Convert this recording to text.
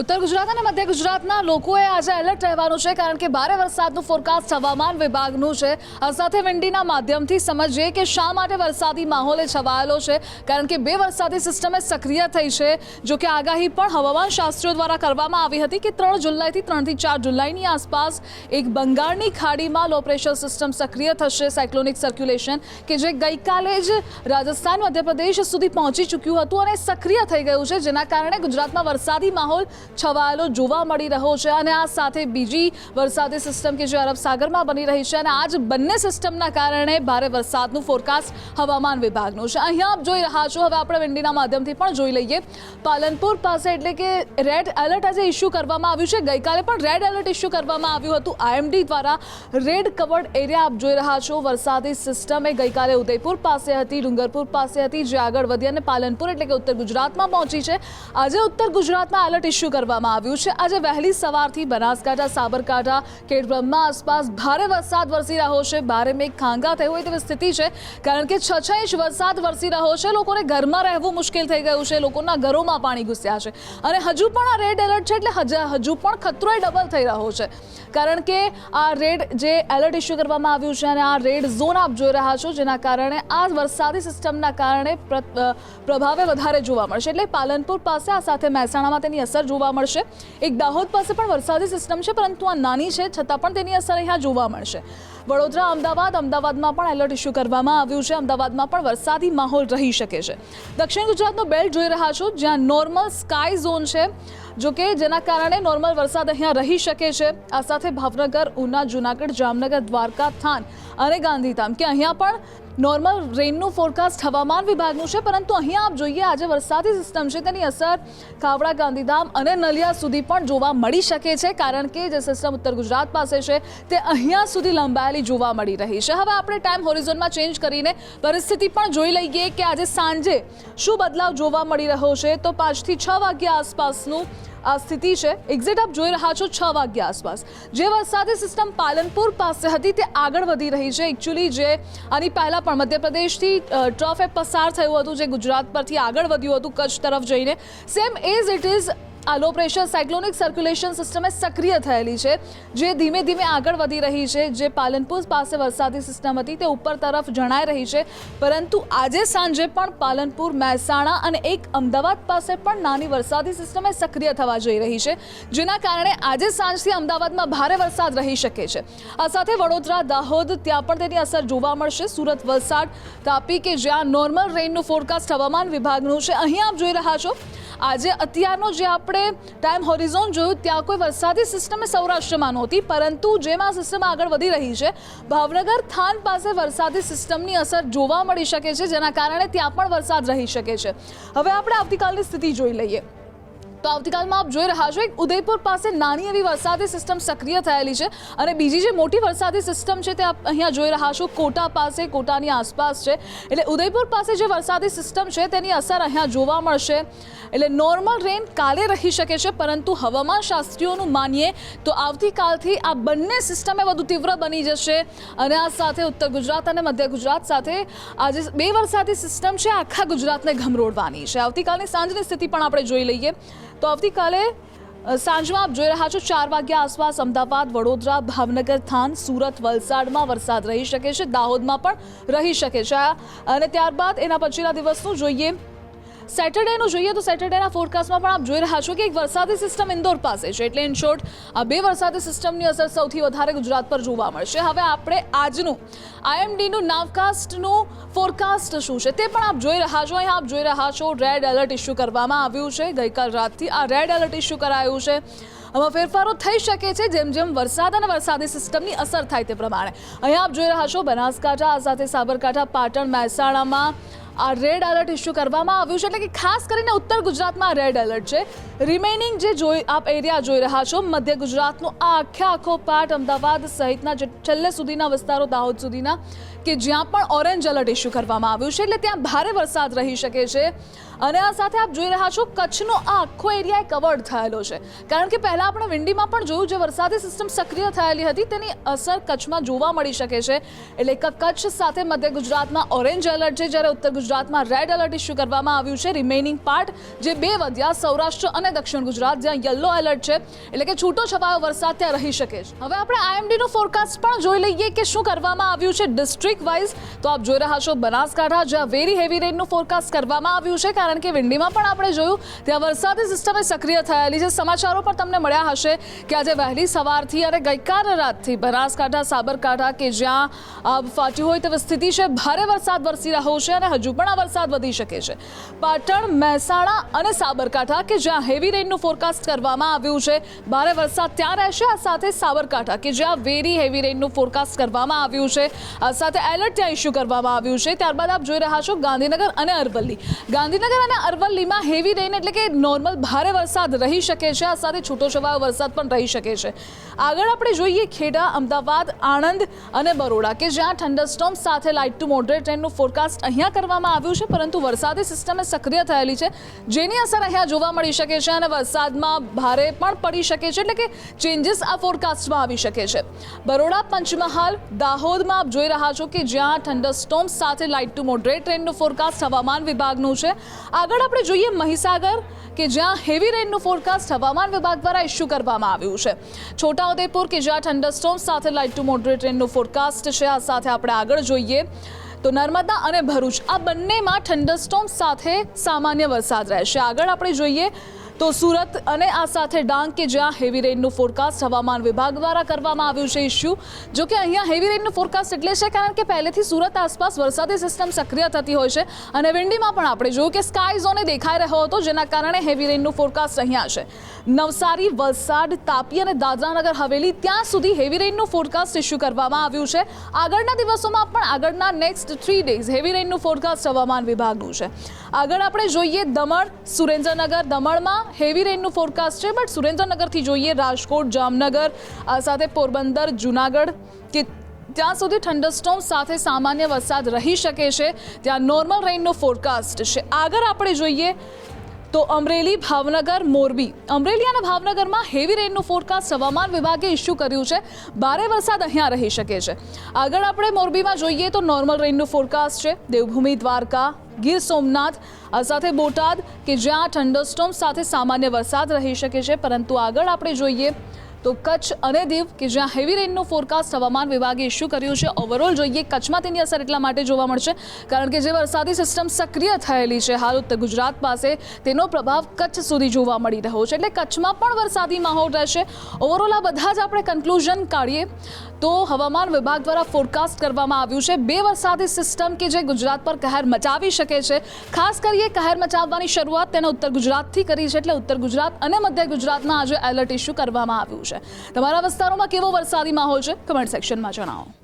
ઉત્તર ગુજરાત અને મધ્ય ગુજરાતના લોકોએ આજે એલર્ટ રહેવાનું છે, કારણ કે ભારે વરસાદનું ફોરકાસ્ટ હવામાન વિભાગનું છે. આ સાથે વિંડીના માધ્યમથી સમજીએ કે શા માટે વરસાદી માહોલે છવાયેલો છે, કારણ કે બે વરસાદી સિસ્ટમે સક્રિય થઈ છે. જો કે આગાહી પણ હવામાન શાસ્ત્રીઓ દ્વારા કરવામાં આવી હતી કે ત્રણ જુલાઈથી ત્રણથી ચાર જુલાઈની આસપાસ એક બંગાળની ખાડીમાં લો પ્રેશર સિસ્ટમ સક્રિય થશે. સાયક્લોનિક સર્ક્યુલેશન કે જે ગઈકાલે જ રાજસ્થાન, મધ્યપ્રદેશ સુધી પહોંચી ચૂક્યું હતું અને સક્રિય થઈ ગયું છે, જેના કારણે ગુજરાતમાં વરસાદી માહોલ છવાયેલો જોવા મળી રહ્યો છે અને આ સાથે બીજી વરસાદી સિસ્ટમ કે જે અરબ સાગરમાં બની રહી છે અને આજ બંને સિસ્ટમના કારણે ભારે વરસાદનું ફોરકાસ્ટ હવામાન વિભાગનું છે. અહીંયા આપ જોઈ રહ્યા છો, હવે આપણે વિંડીના માધ્યમથી પણ જોઈ લઈએ. પાલનપુર પાસે એટલે કે રેડ એલર્ટ આજે ઇસ્યુ કરવામાં આવ્યું છે. ગઈકાલે પણ રેડ એલર્ટ ઇસ્યુ કરવામાં આવ્યું હતું. આઈએમડી દ્વારા રેડ કવર્ડ એરિયા આપ જોઈ રહ્યા છો. વરસાદી સિસ્ટમ એ ગઈકાલે ઉદયપુર પાસે હતી, ડુંગરપુર પાસે હતી, જે આગળ વધી અને પાલનપુર એટલે કે ઉત્તર ગુજરાતમાં પહોંચી છે. આજે ઉત્તર ગુજરાતમાં એલર્ટ ઇસ્યુ કરવામાં આવ્યું છે. આજે વહેલી સવારથી બનાસકાંઠા, સાબરકાંઠા કેડબ્રહ્મા આસપાસ ભારે વરસાદ વરસી રહ્યો છે. ભારે મેઘ ખાંગા થઈ હોય તેવી સ્થિતિ છે. કારણ કે છ છ ઇંચ વરસાદ વરસી રહ્યો છે. લોકોને ઘરમાં રહેવું મુશ્કેલ થઈ ગયું છે. લોકોના ઘરોમાં પાણી ઘૂસ્યા છે. અને હજુ પણ આ રેડ એલર્ટ છે એટલે હજ- પણ ખતરો ડબલ થઈ રહ્યો છે. કારણ કે આ રેડ જે એલર્ટ ઇસ્યુ કરવામાં આવ્યું છે અને આ રેડ ઝોન આપ જોઈ રહ્યા છો, જેના કારણે આ વરસાદી સિસ્ટમના કારણે પ્રભાવે વધારે જોવા મળશે. એટલે પાલનપુર પાસે આ સાથે મહેસાણામાં તેની અસર જોવા મળશે. એક દાહોદ પાસે પણ વરસાદી સિસ્ટમ છે, પરંતુ આ નાની છે, છતાં પણ તેની અસર અહીંયા જોવા મળશે. વડોદરા, અમદાવાદ, અમદાવાદમાં પણ એલર્ટ ઇસ્યુ કરવામાં આવ્યું છે. અમદાવાદમાં પણ વરસાદી માહોલ રહી શકે છે. દક્ષિણ ગુજરાતનો બેલ્ટ જોઈ રહ્યા છો, જ્યાં નોર્મલ સ્કાય ઝોન છે, જો કે જેના કારણે નોર્મલ વરસાદ અહીંયા રહી શકે છે. આ સાથે ભાવનગર, ઉના, જુનાગઢ, જામનગર, દ્વારકા, થાન અને ગાંધીધામ, કે અહીંયા પણ નોર્મલ રેનનું ફોરકાસ્ટ હવામાન વિભાગનું છે, પરંતુ અહીંયા આપ જોઈએ આજે વરસાદી સિસ્ટમ છે. તેની અસર કાવડા ગાંધીધામ અને નલિયા સુધી પણ જોવા મળી શકે છે, કારણ કે જે સિસ્ટમ ઉત્તર ગુજરાત પાસે છે, તે અહીંયા સુધી લંબાયેલી જોવા મળી રહી છે. હવે આપણે ટાઈમ હોરિઝોનમાં ચેન્જ કરીને પરિસ્થિતિ પણ જોઈ લઈએ કે આજે સાંજે શું બદલાવ જોવા મળી રહ્યો છે. તો પાંચથી છ વાગ્યા આસપાસનું આ સ્થિતિ છે. એક્ઝેટ આપ જોઈ રહ્યા છો છ વાગ્યા આસપાસ. જે વરસાદી સિસ્ટમ પાલનપુર પાસે હતી તે આગળ વધી રહી છે. એકચ્યુઅલી જે આની પહેલાં પણ મધ્યપ્રદેશથી ટ્રફ પસાર થયું હતું, જે ગુજરાત પરથી આગળ વધ્યું હતું, કચ્છ તરફ જઈને. સેમ એઝ ઇટ ઇઝ આ low pressure cyclonic circulation system સક્રિય થયેલી છે. જે ધીમે ધીમે આગળ વધી રહી છે. જે પાલનપુર પાસે વરસાદી સિસ્ટમ હતી તે ઉપર તરફ જણાઈ રહી છે. પરંતુ આજે સાંજે પણ પાલનપુર, મહેસાણા અને એક અમદાવાદ પાસે પણ નાની વરસાદી સિસ્ટમ સક્રિય થવા જઈ રહી છે. જેના કારણે આજે સાંજથી અમદાવાદમાં ભારે વરસાદ રહી શકે છે. આ સાથે વડોદરા, દાહોદ ત્યાં પણ તેની અસર જોવા મળશે. સુરત, વલસાડ, તાપી કે જ્યાં નોર્મલ રેનનું ફોરકાસ્ટ હવામાન વિભાગનું છે. અહીં આપ જોઈ રહ્યા છો આજે અત્યારનો જે આપણે ટાઈમ હોરિઝોન જોયું, ત્યાં કોઈ વરસાદી સિસ્ટમ સૌરાષ્ટ્રમાં નહોતી, પરંતુ જેમ આ સિસ્ટમ આગળ વધી રહી છે, ભાવનગર થાન પાસે વરસાદી સિસ્ટમની અસર જોવા મળી શકે છે, જેના કારણે ત્યાં પણ વરસાદ રહી શકે છે. હવે આપણે આવતીકાલની સ્થિતિ જોઈ લઈએ. તો આવતીકાલમાં આપ જોઈ રહ્યા છો, એક ઉદયપુર પાસે નાની એવી વરસાદી સિસ્ટમ સક્રિય થયેલી છે અને બીજી જે મોટી વરસાદી સિસ્ટમ છે તે આપ અહીંયા જોઈ રહ્યા છો, કોટા પાસે, કોટાની આસપાસ છે. એટલે ઉદયપુર પાસે જે વરસાદી સિસ્ટમ છે તેની અસર અહીંયા જોવા મળશે. એટલે નોર્મલ રેન કાલે રહી શકે છે, પરંતુ હવામાન શાસ્ત્રીઓનું માનીએ તો આવતીકાલથી આ બંને સિસ્ટમે વધુ તીવ્ર બની જશે. અને આ સાથે ઉત્તર ગુજરાત અને મધ્ય ગુજરાત સાથે આજે બે વરસાદી સિસ્ટમ છે, આખા ગુજરાતને ગમરોડવાની છે. આવતીકાલની સાંજની સ્થિતિ પણ આપણે જોઈ લઈએ. તો આવતીકાલે સાંજમાં આપ જોઈ રહ્યા છો, ચાર વાગ્યા આસપાસ અમદાવાદ, વડોદરા, ભાવનગર, થાન, સુરત, વલસાડમાં વરસાદ રહી શકે છે, દાહોદમાં પણ રહી શકે છે. અને ત્યારબાદ એના પછીના દિવસનું જોઈએ સેટરડેનું જોઈએ તો સેટરડેના ફોરકાસ્ટમાં પણ આપ જોઈ રહ્યા છો કે એક વરસાદી સિસ્ટમ ઇન્દોર પાસે છે. એટલે ઇન શોર્ટ આ બે વરસાદી સિસ્ટમની અસર સૌથી વધારે ગુજરાત પર જોવા મળશે. હવે આપણે આજનું આઈએમડીનું નાવકાસ્ટનું ફોરકાસ્ટ શું છે તે પણ આપ જોઈ રહ્યા છો. અહીંયા આપ જોઈ રહ્યા છો રેડ એલર્ટ ઇસ્યુ કરવામાં આવ્યું છે. ગઈકાલ રાતથી આ રેડ એલર્ટ ઇસ્યુ કરાયું છે. આમાં ફેરફારો થઈ શકે છે. જેમ જેમ વરસાદ અને વરસાદી સિસ્ટમની અસર થાય તે પ્રમાણે. અહીંયા આપ જોઈ રહ્યા છો બનાસકાંઠા, આ સાથે સાબરકાંઠા, પાટણ, મહેસાણામાં આ રેડ એલર્ટ ઇસ્યુ કરવામાં આવ્યું છે એટલે કે ખાસ કરીને ઉત્તર ગુજરાતમાં રેડ એલર્ટ છે. રિમેનિંગ જે જોઈ આપ એરિયા જોઈ રહ્યા છો, મધ્ય ગુજરાતનો આ આખે આખો પાર્ટ અમદાવાદ સહિતના જે છેલ્લે સુધીના વિસ્તારો દાહોદ સુધીના કે જ્યાં પણ ઓરેન્જ એલર્ટ ઇસ્યુ કરવામાં આવ્યું છે એટલે ત્યાં ભારે વરસાદ રહી શકે છે. અને આ સાથે આપ જોઈ રહ્યા છો, કચ્છનો આ આખો એરિયા કવર્ડ થયેલો છે. કારણ કે પહેલાં આપણે વિંડીમાં પણ જોયું જે વરસાદી સિસ્ટમ સક્રિય થયેલી હતી, તેની અસર કચ્છમાં જોવા મળી શકે છે. એટલે કચ્છ સાથે મધ્ય ગુજરાતમાં ઓરેન્જ એલર્ટ છે, જ્યારે ઉત્તર ગુજરાત ગુજરાતમાં રેડ એલર્ટ ઇસ્યુ કરવામાં આવ્યું છે. રિમેનિંગ પાર્ટ જે બે વધ્યા, સૌરાષ્ટ્ર અને દક્ષિણ ગુજરાત, જ્યાં યલો એલર્ટ છે, એટલે કે છૂટો છવાયો વરસાદ ત્યાં રહી શકે છે. હવે આપણે આઈએમડીનું ફોરકાસ્ટ પણ જોઈ લઈએ કે શું કરવામાં આવ્યું છે ડિસ્ટ્રિક્ટ વાઇઝ તો આપ જોઈ રહ્યા છો બનાસકાંઠા, જ્યાં વેરી હેવી રેનનું ફોરકાસ્ટ કરવામાં આવ્યું છે, કારણ કે વિંડીમાં પણ આપણે જોયું, ત્યાં વરસાદી સિસ્ટમે સક્રિય થયેલી છે. સમાચારો પણ તમને મળ્યા હશે કે આજે વહેલી સવારથી અને ગઈકાલ રાતથી બનાસકાંઠા, સાબરકાંઠા કે જ્યાં ફાટ્યું હોય તેવી સ્થિતિ છે. ભારે વરસાદ વરસી રહ્યો છે અને હજુ પણ આ વરસાદ વધી શકે છે. પાટણ, મહેસાણા અને સાબરકાંઠા કે જ્યાં હેવી રેઇનનું ફોરકાસ્ટ કરવામાં આવ્યું છે, ભારે વરસાદ ત્યાં રહેશે. આ સાથે સાબરકાંઠા કે જ્યાં વેરી હેવી રેઇનનું ફોરકાસ્ટ કરવામાં આવ્યું છે, આ સાથે એલર્ટ ત્યાં ઇસ્યુ કરવામાં આવ્યું છે. ત્યારબાદ આપ જોઈ રહ્યા છો ગાંધીનગર અને અરવલ્લી. ગાંધીનગર અને અરવલ્લીમાં હેવી રેઇન એટલે કે નોર્મલ ભારે વરસાદ રહી શકે છે. આ સાથે છૂટોછવાયો વરસાદ પણ રહી શકે છે. આગળ આપણે જોઈએ ખેડા, અમદાવાદ, આણંદ અને બરોડા કે જ્યાં થંડરસ્ટોમ સાથે લાઇટ ટુ મોડરેટ રેનનું ફોરકાસ્ટ અહીંયા કરવામાં આવ્યું છે, પરંતુ વરસાદી સિસ્ટમે સક્રિય થયેલી છે. જેની અસર અહીંયા જોવા મળી શકે છે અને વરસાદમાં ભારે પણ પડી શકે છે, એટલે કે ચેન્જીસ આ ફોરકાસ્ટમાં આવી શકે છે. બરોડા, પંચમહાલ, દાહોદમાં આપ જોઈ રહ્યા છો કે જ્યાં થંડરસ્ટોમ સાથે લાઇટ ટુ મોડરેટ ટ્રેનનું ફોરકાસ્ટ હવામાન વિભાગનું છે. આગળ આપણે જોઈએ મહીસાગર, કે જ્યાં હેવી રેનનું ફોરકાસ્ટ હવામાન વિભાગ દ્વારા ઇસ્યુ કરવામાં આવ્યું છે. છોટાઉદેપુર, કે જ્યાં થંડરસ્ટોમ સાથે લાઇટ ટુ મોડરેટ રેનનું ફોરકાસ્ટ છે, આ સાથે આપણે આગળ જોઈએ. તો નર્મદા અને ભરૂચ આ બંનેમાં થંડરસ્ટોમ સાથે સામાન્ય વરસાદ રહેશે. આગળ આપણે જોઈએ તો સુરત અને આ સાથે ડાંગ કે જ્યાં હેવી રેનનું ફોરકાસ્ટ હવામાન વિભાગ દ્વારા કરવામાં આવ્યું છે ઇસ્યુ જો કે અહીંયા હેવી રેનનું ફોરકાસ્ટ એટલે છે કારણ કે પહેલેથી સુરત આસપાસ વરસાદી સિસ્ટમ સક્રિય થતી હોય છે અને વિંડીમાં પણ આપણે જોયું કે સ્કાય ઝોને દેખાઈ રહ્યો હતો, જેના કારણે હેવી રેનનું ફોરકાસ્ટ અહીંયા છે. નવસારી, વલસાડ, તાપી અને દાદરાનગર, હવેલી, ત્યાં સુધી હેવી રેનનું ફોરકાસ્ટ ઇસ્યુ કરવામાં આવ્યું છે. આગળના દિવસોમાં પણ આગળના નેક્સ્ટ થ્રી ડેઝ હેવી રેનનું ફોરકાસ્ટ હવામાન વિભાગનું છે. આગળ આપણે જોઈએ દમણ, સુરેન્દ્રનગર, દમણમાં હેવી રેનનું ફોરકાસ્ટ છે બટ સુરેન્દ્રનગરથી જોઈએ રાજકોટ, જામનગર સાથે પોરબંદર, જુનાગઢ, કે ત્યાં સુધી થંડરસ્ટોમ સાથે સામાન્ય વરસાદ રહી શકે છે, ત્યાં નોર્મલ રેઇનનો ફોરકાસ્ટ છે. આગળ આપણે જોઈએ તો અમરેલી, ભાવનગર, મોરબી. અમરેલી અને ભાવનગરમાં હેવી રેઇનનું ફોરકાસ્ટ હવામાન વિભાગે ઇસ્યુ કર્યું છે. ભારે વરસાદ અહીંયા રહી શકે છે. આગળ આપણે મોરબીમાં જોઈએ તો નોર્મલ રેઇનનું ફોરકાસ્ટ છે. દેવભૂમિ દ્વારકા ગીર સોમનાથ. સાથે બોટાદ કે જ્યાં થંડરસ્ટોમ સાથે સામાન્ય વરસાદ રહી શકે છે, પરંતુ આગળ આપણે જોઈએ તો કચ્છ અને દીવ, કે જ્યાં હેવી રેનનું ફોરકાસ્ટ હવામાન વિભાગે ઇસ્યુ કર્યું છે. ઓવરઓલ જોઈએ, કચ્છમાં તેની અસર એટલા માટે જોવા મળશે, કારણ કે જે વરસાદી સિસ્ટમ સક્રિય થયેલી છે, હાલ ઉત્તર ગુજરાત પાસે, તેનો પ્રભાવ કચ્છ સુધી જોવા મળી રહ્યો છે. એટલે કચ્છમાં પણ વરસાદી માહોલ રહેશે. ઓવરઓલ આ બધા જ આપણે કન્ક્લુઝન કાઢીએ. તો હવામાન વિભાગ દ્વારા ફોરકાસ્ટ કરવામાં આવ્યું છે, બે વરસાદી સિસ્ટમ કે જે ગુજરાત પર કહેર મચાવી શકે છે. ખાસ કરીએ, કહેર મચાવવાની શરૂઆત તેને ઉત્તર ગુજરાતથી કરી છે, એટલે ઉત્તર ગુજરાત અને મધ્ય ગુજરાતમાં આજે એલર્ટ ઇસ્યુ કરવામાં આવ્યું છે. તમારા વિસ્તારોમાં કેવો વરસાદી માહોલ છે? કમેન્ટ સેક્શનમાં જણાવો.